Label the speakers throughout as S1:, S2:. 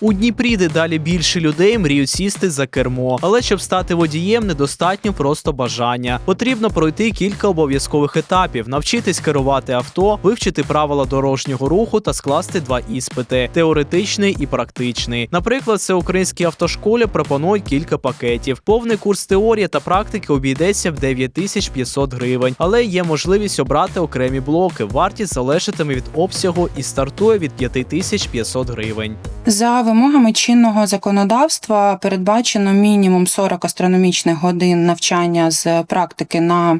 S1: У Дніпрі дедалі більше людей мріють сісти за кермо, але щоб стати водієм, недостатньо просто бажання. Потрібно пройти кілька обов'язкових етапів: навчитись керувати авто, вивчити правила дорожнього руху та скласти два іспити: теоретичний і практичний. Наприклад, всеукраїнській автошколі пропонують кілька пакетів. Повний курс теорії та практики обійдеться в 9500 гривень, але є можливість обрати окремі блоки. Вартість залежатиме від обсягу і стартує від 5500 гривень.
S2: За вимогами чинного законодавства передбачено мінімум 40 астрономічних годин навчання з практики на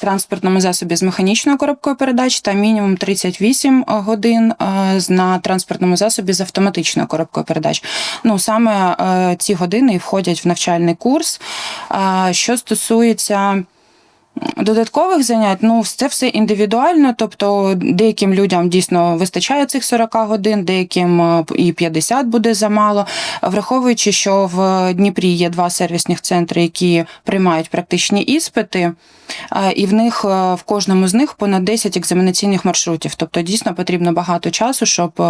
S2: транспортному засобі з механічною коробкою передач та мінімум 38 годин е, на транспортному засобі з автоматичною коробкою передач. Ну саме е, ці години і входять в навчальний курс. Е, Що стосується Додаткових занять, ну це все індивідуально. Тобто деяким людям дійсно вистачає цих 40 годин, деяким е, і 50 буде замало. Враховуючи, що в Дніпрі є два сервісних центри, які приймають практичні іспити, е, і в них е, в кожному з них понад 10 екзаменаційних маршрутів. Тобто дійсно потрібно багато часу, щоб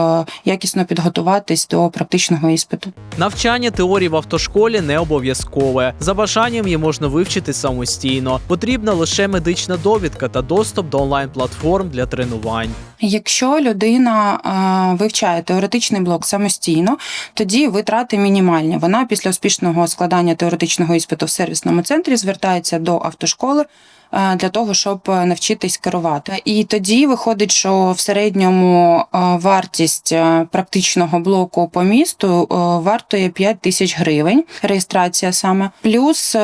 S2: якісно підготуватись до практичного іспиту.
S1: Навчання теорії в автошколі не обов'язкове. За бажанням її можна вивчити самостійно. Потрібна лише медична довідка та доступ до онлайн-платформ для тренувань.
S2: Якщо людина е, вивчає теоретичний блок самостійно, тоді витрати мінімальні. Вона після успішного складання теоретичного іспиту в сервісному центрі звертається до автошколи. Е, Для того щоб е, навчитись керувати, і тоді виходить, що в середньому е, вартість практичного блоку по місту вартує 5 тисяч гривень. Реєстрація саме плюс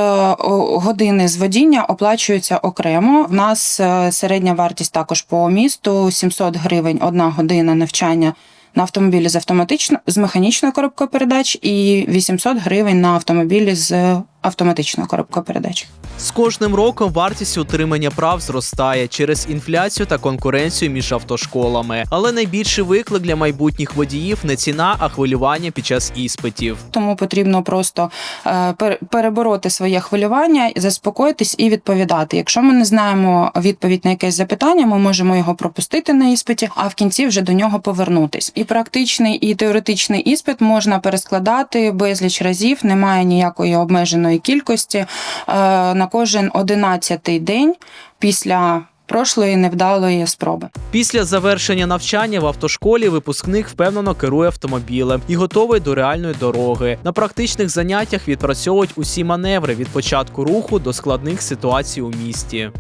S2: години з водіння оплачуються окремо. В нас середня вартість також по місту 700 гривень одна година навчання на автомобілі з автоматично з механічною коробкою передач і 800 гривень на автомобілі з автоматичною коробкою передач.
S1: З кожним роком вартість утримання прав зростає через інфляцію та конкуренцію між автошколами. Але найбільший виклик для майбутніх водіїв не ціна, а хвилювання під час іспитів.
S2: Тому потрібно просто е, перебороти своє хвилювання, заспокоїтись і відповідати. Якщо ми не знаємо відповідь на якесь запитання, ми можемо його пропустити на іспиті, а в кінці вже до нього повернутись. І практичний, і теоретичний іспит можна перескладати безліч разів, немає ніякої обмеженої кількості е, на кожен одинадцятий день після прошлої невдалої спроби.
S1: Після завершення навчання в автошколі випускник впевнено керує автомобілем і готовий до реальної дороги. На практичних заняттях відпрацьовують усі маневри від початку руху до складних ситуацій у місті.